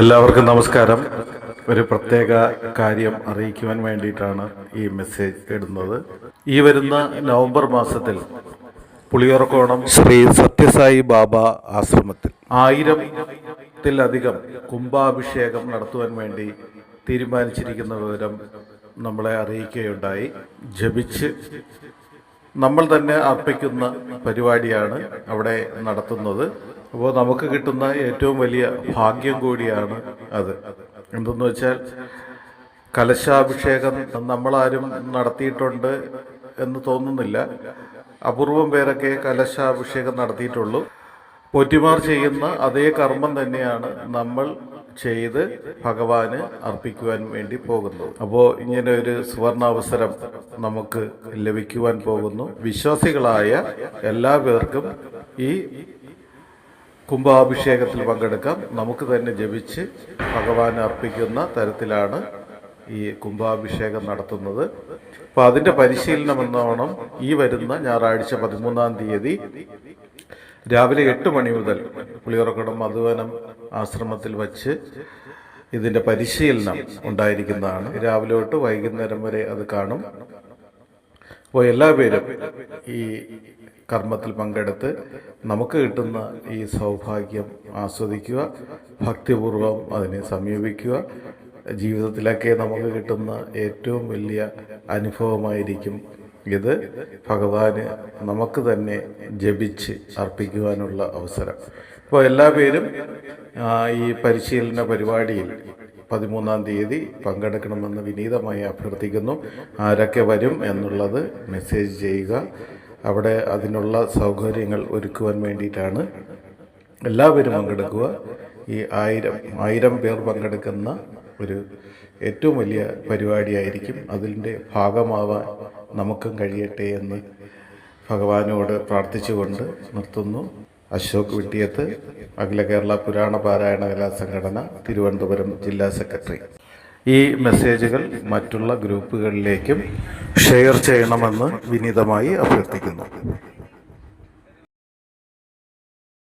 എല്ലാവർക്കും നമസ്കാരം. ഒരു പ്രത്യേക കാര്യം അറിയിക്കുവാൻ വേണ്ടിയിട്ടാണ് ഈ മെസ്സേജ് ഇടുന്നത്. ഈ വരുന്ന നവംബർ മാസത്തിൽ പുളിയറക്കോണം ശ്രീ സത്യസായി ബാബ ആശ്രമത്തിൽ ആയിരത്തിലധികം കുംഭാഭിഷേകം നടത്തുവാൻ വേണ്ടി തീരുമാനിച്ചിരിക്കുന്ന വിവരം നമ്മളെ അറിയിക്കുകയുണ്ടായി. ജപിച്ച് നമ്മൾ തന്നെ അർപ്പിക്കുന്ന പരിപാടിയാണ് അവിടെ നടത്തുന്നത്. അപ്പോൾ നമുക്ക് കിട്ടുന്ന ഏറ്റവും വലിയ ഭാഗ്യം കൂടിയാണ് അത്. എന്തെന്ന് വെച്ചാൽ കലശാഭിഷേകം നമ്മളാരും നടത്തിയിട്ടുണ്ട് എന്ന് തോന്നുന്നില്ല. അപൂർവം പേരൊക്കെ കലശാഭിഷേകം നടത്തിയിട്ടുള്ളൂ. പൊറ്റിമാർ ചെയ്യുന്ന അതേ കർമ്മം തന്നെയാണ് നമ്മൾ ചെയ്ത് ഭഗവാന് അർപ്പിക്കുവാൻ വേണ്ടി പോകുന്നു അപ്പോൾ ഇങ്ങനെ ഒരു സുവർണാവസരം നമുക്ക് ലഭിക്കുവാൻ പോകുന്നു. വിശ്വാസികളായ എല്ലാ പേർക്കും ഈ കുംഭാഭിഷേകത്തിൽ പങ്കെടുക്കാം. നമുക്ക് തന്നെ ജപിച്ച് ഭഗവാൻ അർപ്പിക്കുന്ന തരത്തിലാണ് ഈ കുംഭാഭിഷേകം നടത്തുന്നത്. അപ്പൊ അതിന്റെ പരിശീലനം എന്നോണം ഈ വരുന്ന ഞായറാഴ്ച പതിമൂന്നാം തീയതി രാവിലെ എട്ട് മണി മുതൽ പുളിയറക്കുടം മധുവനം ആശ്രമത്തിൽ വച്ച് ഇതിന്റെ പരിശീലനം ഉണ്ടായിരിക്കുന്നതാണ്. രാവിലെ തൊട്ട് വൈകുന്നേരം വരെ അത് കാണും. അപ്പോൾ എല്ലാ പേരും ഈ കർമ്മത്തിൽ പങ്കെടുത്ത് നമുക്ക് കിട്ടുന്ന ഈ സൗഭാഗ്യം ആസ്വദിക്കുക ഭക്തിപൂർവം അതിനെ സമീപിക്കുക. ജീവിതത്തിലൊക്കെ നമുക്ക് കിട്ടുന്ന ഏറ്റവും വലിയ അനുഭവമായിരിക്കും ഇത്. ഭഗവാന് നമുക്ക് തന്നെ ജപിച്ച് അർപ്പിക്കുവാനുള്ള അവസരം. അപ്പോൾ എല്ലാ പേരും ഈ പരിശീലന പരിപാടിയിൽ പതിമൂന്നാം തീയതി പങ്കെടുക്കണമെന്ന് വിനീതമായി അഭ്യർത്ഥിക്കുന്നു. ആരൊക്കെ വരും എന്നുള്ളത് മെസ്സേജ് ചെയ്യുക. അവിടെ അതിനുള്ള സൗകര്യങ്ങൾ ഒരുക്കുവാൻ വേണ്ടിയിട്ടാണ് എല്ലാവരും പങ്കെടുക്കുക. ഈ ആയിരം ആയിരം പേർ പങ്കെടുക്കുന്ന ഒരു ഏറ്റവും വലിയ പരിപാടിയായിരിക്കും. അതിന്റെ ഭാഗമാവാൻ നമുക്കും കഴിയട്ടെ എന്ന് ഭഗവാനോട് പ്രാർത്ഥിച്ചുകൊണ്ട് നിർത്തുന്നു. അശോക് വിട്ടിയത്ത് അഖില കേരള പുരാണ പാരായണ കലാ സംഘടന തിരുവനന്തപുരം ജില്ലാ സെക്രട്ടറി. ഈ മെസ്സേജുകൾ മറ്റുള്ള ഗ്രൂപ്പുകളിലേക്കും ഷെയർ ചെയ്യണമെന്ന് വിനീതമായി അഭ്യർത്ഥിക്കുന്നു.